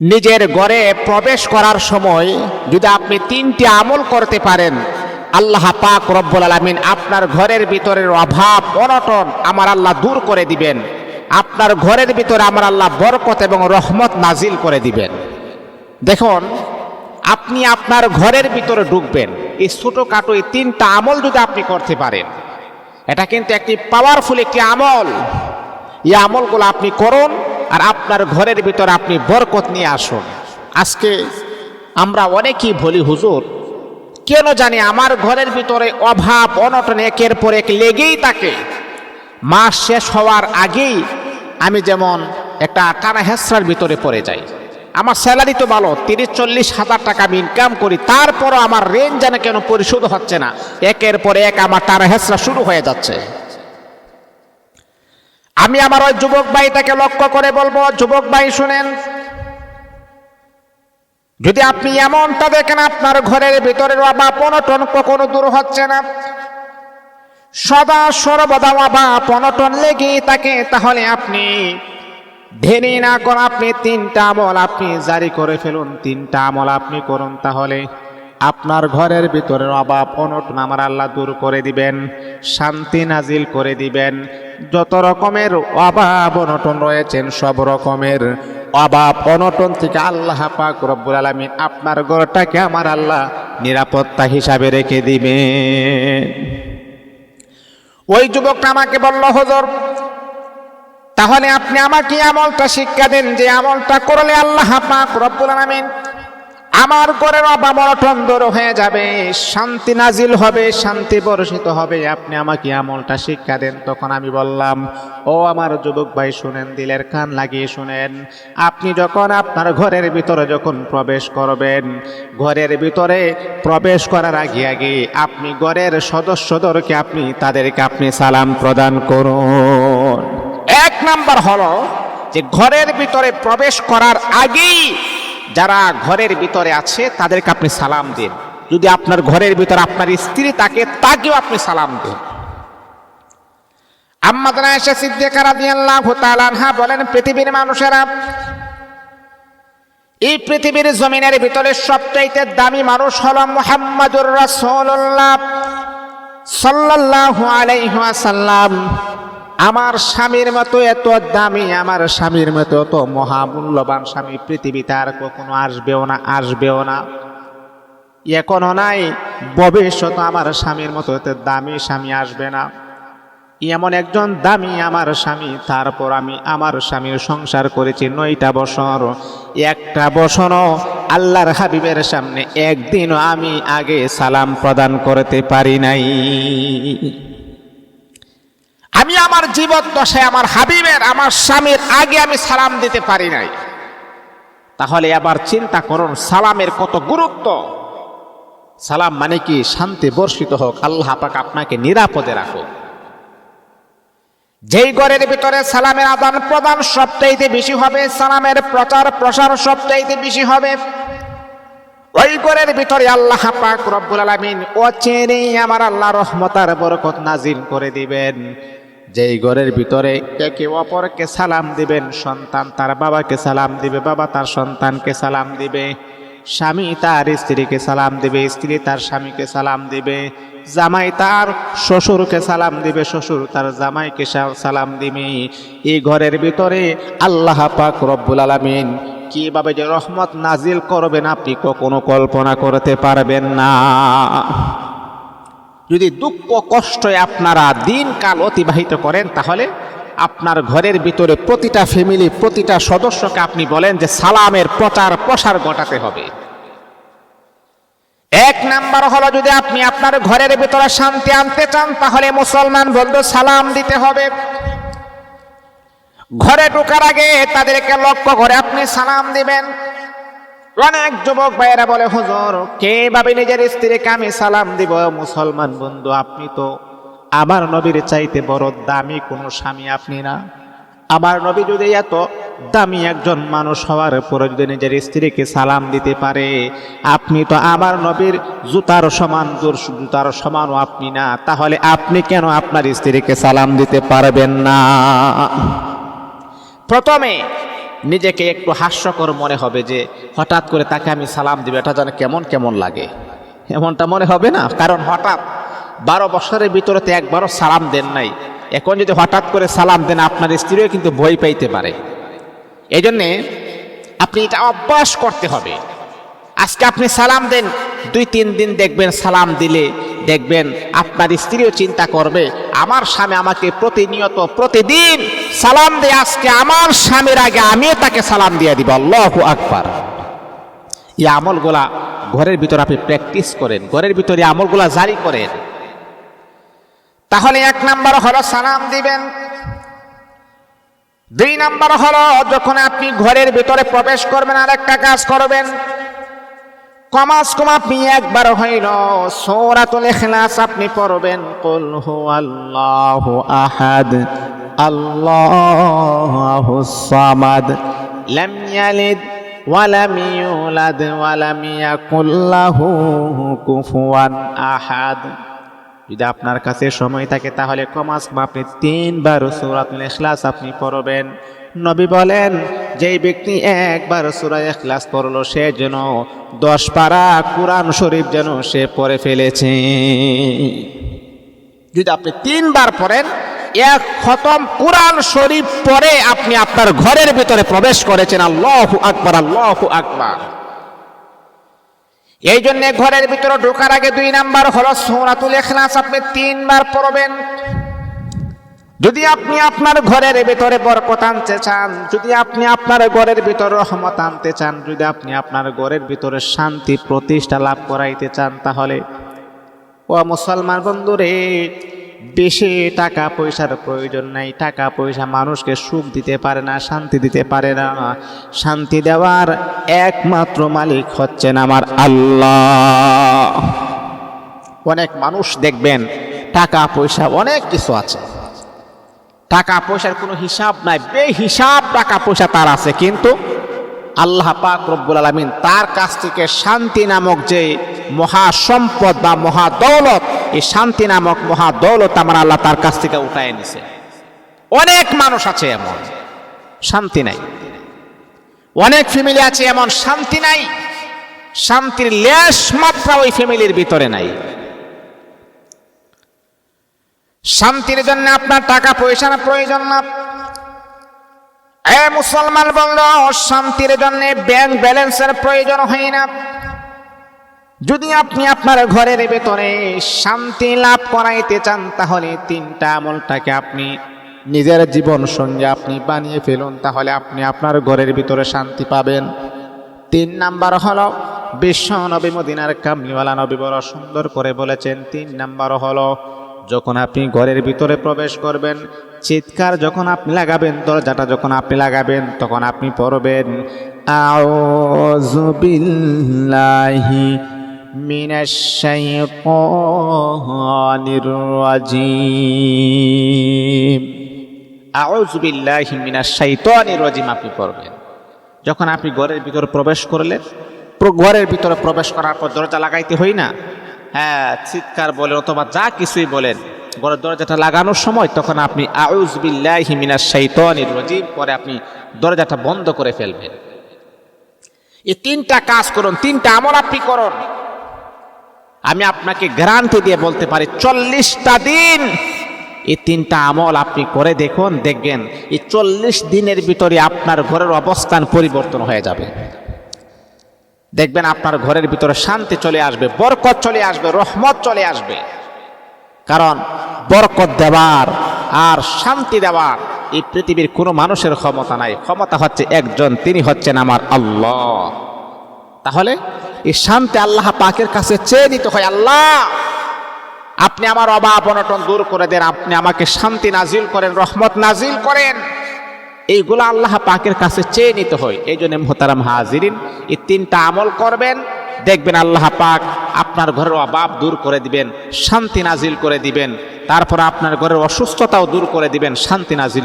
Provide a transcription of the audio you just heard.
নিজের ঘরে প্রবেশ করার সময় যদি আপনি তিনটি আমল করতে পারেন, আল্লাহ পাক রব্বুল আলামিন আপনার ঘরের ভিতরের অভাব, অনটন আমার আল্লাহ দূর করে দিবেন। আপনার ঘরের ভিতরে আমার আল্লাহ বরকত এবং রহমত নাজিল করে দিবেন। দেখুন, আপনি আপনার ঘরের ভিতরে ঢুকবেন। এই ছোটোখাটো এই তিনটা আমল যদি আপনি করতে পারেন, এটা কিন্তু একটি পাওয়ারফুল একটি আমল। এই আমলগুলো আপনি করুন আর আপনার ঘরের ভিতরে আপনি বরকত নিয়ে আসুন। আজকে আমরা অনেকেই বলি, হুজুর, কেন জানি আমার ঘরের ভিতরে অভাব, অনটন একের পর এক লেগেই থাকে। মাস শেষ হওয়ার আগেই আমি যেমন একটা টানা হেসরার ভিতরে পড়ে যাই। আমার স্যালারি তো ভালো, তিরিশ, চল্লিশ হাজার টাকা আমি ইনকাম করি, তারপরও আমার রেঞ্জ যেন কেন পরিশোধ হচ্ছে না। একের পর এক আমার টানা হেসরা শুরু হয়ে যাচ্ছে। আমি আমার ওই যুবক ভাইটাকে লক্ষ্য করে বলব, যুবক ভাই, শুনেন। যদি আপনি এমনটা দেখেন, আপনার ঘরের ভিতরের অভাব অনটন কখনো দূর হচ্ছে না। সদা সর্বদা অভাব অনটন লেগেই থাকে। তাহলে আপনি দেরি না করে আপনি তিনটা আমল আপনি জারি করে ফেলুন, তিনটা আমল আপনি করুন তাহলে আপনার ঘরের ভিতরের অভাব অনটন আমার আল্লাহ দূর করে দিবেন, শান্তি নাজিল করে দিবেন যত রকমের অভাব অনটন রয়েছেন, সব রকমের অভাব অনটন থেকে আল্লাহ পাক রব্বুল আলামিন আপনার ঘরটাকে আমার আল্লাহ নিরাপত্তা হিসাবে রেখে দিবেন। ওই যুবকটা আমাকে বলল, হজর, তাহলে আপনি আমাকে আমলটা শিক্ষা দেন যে আমলটা করলে আল্লাহ পাক রব্বুল আলামিন আমার ঘরের অভাব অনটন দূর হয়ে যাবে, শান্তি নাজিল হবে, শান্তি বর্ষিত হবে। আপনি আমাকে আমলটা শিক্ষা দেন, তখন আমি বললাম, ও আমার যুবক ভাই, শুনেন, দিলের কান লাগিয়ে শুনেন। আপনি যখন আপনার ঘরের ভিতরে যখন প্রবেশ করবেন, ঘরের ভিতরে প্রবেশ করার আগে আগে আপনি ঘরের সদস্যদেরকে আপনি, তাদেরকে আপনি সালাম প্রদান করুন। এক নাম্বার হলো যে, ঘরের ভিতরে প্রবেশ করার আগেই যারা ঘরের ভিতরে আছে, তাদেরকে আপনি সালাম দিন। যদি আপনার ঘরের ভিতরে আপনার স্ত্রী তাকে তাকেও আপনি সালাম দিন। আম্মাদানা এসে সিদ্দিকা রাদিয়াল্লাহু তাআলা আনহা বলেন, পৃথিবীর মানুষেরা এই পৃথিবীর জমিনের ভিতরে সবচাইতে দামি মানুষ হলো মুহাম্মাদুর রাসূলুল্লাহ সাল্লাল্লাহু আলাইহি ওয়াসাল্লাম। আমার স্বামীর মতো এত দামি, আমার স্বামীর মতো এত মহামূল্যবান স্বামী পৃথিবীতে আর কখনো আসবেও না আসবেও না। এখনও নাই, ভবিষ্যৎ আমার স্বামীর মতো এত দামি স্বামী আসবে না। এমন একজন দামি আমার স্বামী, তারপর আমি আমার স্বামীর সংসার করেছি নয়টা বছর। একটা বছরও আল্লাহর হাবিবের সামনে একদিনও আমি আগে সালাম প্রদান করতে পারি নাই। আমি আমার জীবন দশায় আমার হাবিবের, আমার স্বামীর আগে আমি সালাম দিতে পারি নাই। তাহলে আবার চিন্তা করুন, সালামের কত গুরুত্ব? সালাম মানে কি? শান্তি বর্ষিত হোক, আল্লাহ পাক আপনাকে নিরাপদে রাখুক। যেই ঘরের ভিতরে সালামের আদান প্রদান সবচাইতে বেশি হবে, সালামের প্রচার প্রসার সবচাইতে বেশি হবে, ওই ঘরের ভিতরে আল্লাহ পাক রব্বুল আলামিন অচেনেই আমার আল্লাহ রহমতার বরকত নাজিল করে দিবেন। যেই ঘরের ভিতরে একে অপরকে সালাম দিবেন, সন্তান তার বাবাকে সালাম দিবে, বাবা তার সন্তানকে সালাম দিবে, স্বামী তার স্ত্রীকে সালাম দিবে, স্ত্রী তার স্বামীকে সালাম দিবে, জামাই তার শ্বশুরকে সালাম দিবে, শ্বশুর তার জামাইকে সালাম দিবে। এই ঘরের ভিতরে আল্লাহ পাক রব্বুল আলামিন কীভাবে যে রহমত নাজিল করবেন আপনি কখনো কল্পনা করতে পারবেন না। যদি দুঃখ কষ্টে আপনারা দিনকাল অতিবাহিত করেন, তাহলে আপনার ঘরের ভিতরে প্রতিটা ফ্যামিলি প্রতিটা সদস্যকে আপনি বলেন যে সালামের প্রচার প্রসার ঘটাতে হবে। এক নাম্বার হলো যদি আপনি আপনার ঘরের ভিতরে শান্তি আনতে চান, তাহলে মুসলমান বন্ধু সালাম দিতে হবে। ঘরে ঢোকার আগে তাদেরকে লক্ষ্য করে আপনি সালাম দিবেন। অনেক যুবক ভাইয়েরা বলে, হুজুর, কে ভাবে নিজের স্ত্রীকে আমি সালাম দিব? মুসলমান বন্ধু, আপনি তো আমার নবীর চাইতে বড় দামি কোনো স্বামী আপনি না। আমার নবী যদি এত দামি একজন মানুষ হওয়ার পরে যদি নিজের স্ত্রীকে সালাম দিতে পারে, আপনি তো আমার নবীর জুতার সমান দূর জুতার সমানও আপনি না। তাহলে আপনি কেন আপনার স্ত্রীকে সালাম দিতে পারবেন না? প্রথমে নিজেকে একটু হাস্যকর মনে হবে যে হঠাৎ করে তাকে আমি সালাম দিব, এটা যেন কেমন কেমন লাগে। এমনটা মনে হবে না? কারণ হঠাৎ বারো বছরের ভিতরে তো একবারও সালাম দেন নাই। এখন যদি হঠাৎ করে সালাম দেন, আপনার স্ত্রীও কিন্তু ভয় পাইতে পারে। এই জন্যে আপনি এটা অভ্যাস করতে হবে। আজকে আপনি সালাম দেন, দুই তিন দিন দেখবেন সালাম দিলে দেখবেন আপনার স্ত্রীও চিন্তা করবে, আমার স্বামী আমাকে প্রতিনিয়ত, প্রতিদিন সালাম দিয়ে আজকে আমার স্বামীর আগে আমিও তাকে সালাম দিয়ে দিব। আল্লাহ আকবার। এই আমলগুলা ঘরের ভিতরে আপনি প্র্যাকটিস করেন, ঘরের ভিতরে আমলগুলা জারি করেন। তাহলে এক নাম্বার হলো সালাম দিবেন। দুই নাম্বার হলো যখন আপনি ঘরের ভিতরে প্রবেশ করবেন আর একটা কাজ করবেন। কমাস কম আপনি একবার হইল, সৌরাতুল ইখলাস আপনি পড়বেন, কুল হু আল্লাহ আহাদ। আল্লাহু সামাদ। লাম ইয়ালিদ ওয়ালাম ইউলাদ ওয়ালাম ইয়াকুল লাহু কুফুয়ান আহাদ। যদি আপনার কাছে সময় থাকে, তাহলে কমাস কম আপনি তিনবার সূরাতুল ইখলাস আপনি পড়বেন। নবী বলেন, যেই ব্যক্তি একবার সূরা ইখলাস পড়ল, সে যেন দশ পারা কোরআন শরীফ যেন সে পড়ে ফেলেছে। যদি আপনি তিনবার পড়েন এক খতম কোরআন শরীফ পরে আপনি আপনার ঘরের ভিতরে প্রবেশ করেছেন। আল্লাহু আকবার, আল্লাহু আকবর। এই জন্য ঘরের ভিতরে ঢোকার আগে দুই নাম্বার হলো সৌরাতুল এখলাস আপনি তিনবার পড়বেন। যদি আপনি আপনার ঘরের ভিতরে বরকত আনতে চান, যদি আপনি আপনার ঘরের ভিতরে রহমত আনতে চান, যদি আপনি আপনার ঘরের ভিতরে শান্তি প্রতিষ্ঠা লাভ করাইতে চান, তাহলে, ও মুসলমান বন্ধুরে বেশি টাকা পয়সার প্রয়োজন নাই। টাকা পয়সা মানুষকে সুখ দিতে পারে না, শান্তি দিতে পারে না। শান্তি দেওয়ার একমাত্র মালিক হচ্ছেন আমার আল্লাহ। অনেক মানুষ দেখবেন, টাকা পয়সা অনেক কিছু আছে। টাকা পয়সার কোনো হিসাব নাই। বেহিসাব টাকা পয়সা তার আছে, কিন্তু আল্লাহ পাক রব্বুল আলমিন তার কাছ থেকে শান্তি নামক যে মহা সম্পদ বা মহা দৌলত এই শান্তি নামক মহা দৌলত আমার আল্লাহ তার কাছ থেকে উঠায় নিছে। অনেক মানুষ আছে এমন, শান্তি নাই। অনেক ফ্যামিলি আছে এমন, শান্তি নাই। শান্তির লেশ মাত্রা ওই ফ্যামিলির ভিতরে নাই। শান্তির জন্য আপনার টাকা পয়সার প্রয়োজন না। এ মুসলমান বলল শান্তির জন্য ব্যাংক ব্যালেন্সের প্রয়োজন হয় না। যদি আপনি আপনার ঘরের ভেতরে শান্তি লাভ করাইতে চান, তাহলে তিনটা আমলটাকে আপনি নিজের জীবন সঙ্গে আপনি বানিয়ে ফেলুন, তাহলে আপনি আপনার ঘরের ভিতরে শান্তি পাবেন। তিন নাম্বার হলো, বিশ্ব নবী মদিনার কামলিওয়ালা নবী বড় সুন্দর করে বলেছেন, তিন নাম্বার হলো, যখন আপনি ঘরের ভিতরে প্রবেশ করবেন চিৎকার যখন আপনি লাগাবেন, দরজাটা যখন আপনি লাগাবেন, তখন আপনি পড়বেন আউযু বিল্লাহি মিনাশ শাইতানির রাজিম আউযু বিল্লাহি মিনাশ শাইতানির রাজিম আপনি পড়বেন। যখন আপনি ঘরের ভিতরে প্রবেশ করলেন ঘরের ভিতরে প্রবেশ করার পর দরজা লাগাইতে হই না? হ্যাঁ চিৎকার বলেন অথবা যা কিছুই বলেন। ঘরের দরজাটা লাগানোর সময় তখন আপনি আউজ বিল্লাহি মিনাশ শাইতানির রাজিম পরে আপনি দরজাটা বন্ধ করে ফেলবেন। এই তিনটা কাজ করুন, তিনটা আমল আপনি করুন। আমি আপনাকে গ্যারান্টি দিয়ে বলতে পারি, চল্লিশটা দিন এই তিনটা আমল আপনি করে দেখুন, দেখবেন এই চল্লিশ দিনের ভিতরে আপনার ঘরের অবস্থান পরিবর্তন হয়ে যাবে। দেখবেন আপনার ঘরের ভিতরে শান্তি চলে আসবে, বরকত চলে আসবে, রহমত চলে আসবে। কারণ বরকত দেওয়ার আর শান্তি দেওয়ার এই পৃথিবীর কোনো মানুষের ক্ষমতা নাই। ক্ষমতা হচ্ছে একজন, তিনি হচ্ছেন আমার আল্লাহ। তাহলে এই শান্তি আল্লাহ পাকের কাছে চেয়ে নিতে হয়, আল্লাহ! আপনি আমার অভাব অনটন দূর করে দেন, আপনি আমাকে শান্তি নাজিল করেন, রহমত নাজিল করেন। এইগুলো আল্লাহ পাকের কাছে চেয়ে নিতে হয়। এই জন্য মোহতারাম হাজিরিন, এই তিনটা আমল করবেন। দেখবেন আল্লাহ পাক আপনার ঘরের অভাব দূর করে দিবেন, শান্তি নাজিল করে দিবেন। তারপর আপনার ঘরের অসুস্থতাও দূর করে দিবেন, শান্তি নাজিল